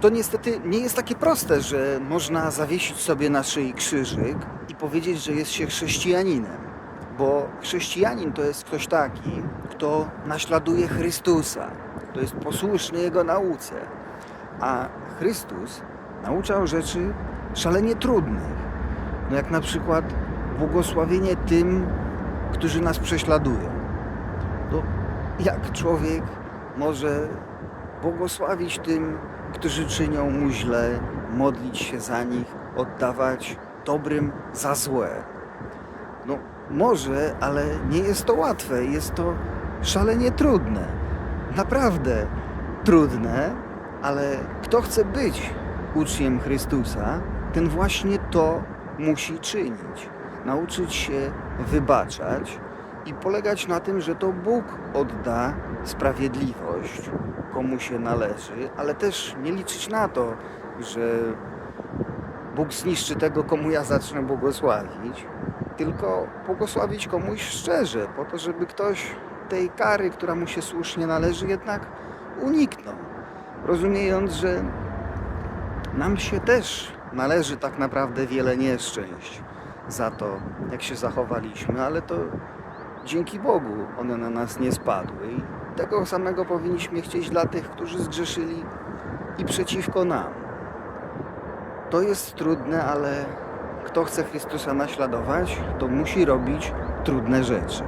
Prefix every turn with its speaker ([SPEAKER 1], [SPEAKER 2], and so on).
[SPEAKER 1] To niestety nie jest takie proste, że można zawiesić sobie na szyi krzyżyk i powiedzieć, że jest się chrześcijaninem. Bo chrześcijanin to jest ktoś taki, kto naśladuje Chrystusa, kto jest posłuszny Jego nauce. A Chrystus nauczał rzeczy szalenie trudnych. No jak na przykład błogosławienie tym, którzy nas prześladują. No, jak człowiek może błogosławić tym, którzy czynią mu źle, modlić się za nich, oddawać dobrym za złe? No, może, ale nie jest to łatwe, jest to szalenie trudne. Naprawdę trudne, ale kto chce być uczniem Chrystusa, ten właśnie to musi czynić. Nauczyć się wybaczać i polegać na tym, że to Bóg odda sprawiedliwość komu się należy, ale też nie liczyć na to, że Bóg zniszczy tego, komu ja zacznę błogosławić, tylko błogosławić komuś szczerze, po to, żeby ktoś tej kary, która mu się słusznie należy, jednak uniknął. Rozumiejąc, że nam się też należy tak naprawdę wiele nieszczęść za to, jak się zachowaliśmy, ale to dzięki Bogu one na nas nie spadły. I tego samego powinniśmy chcieć dla tych, którzy zgrzeszyli i przeciwko nam. To jest trudne, ale kto chce Chrystusa naśladować, to musi robić trudne rzeczy.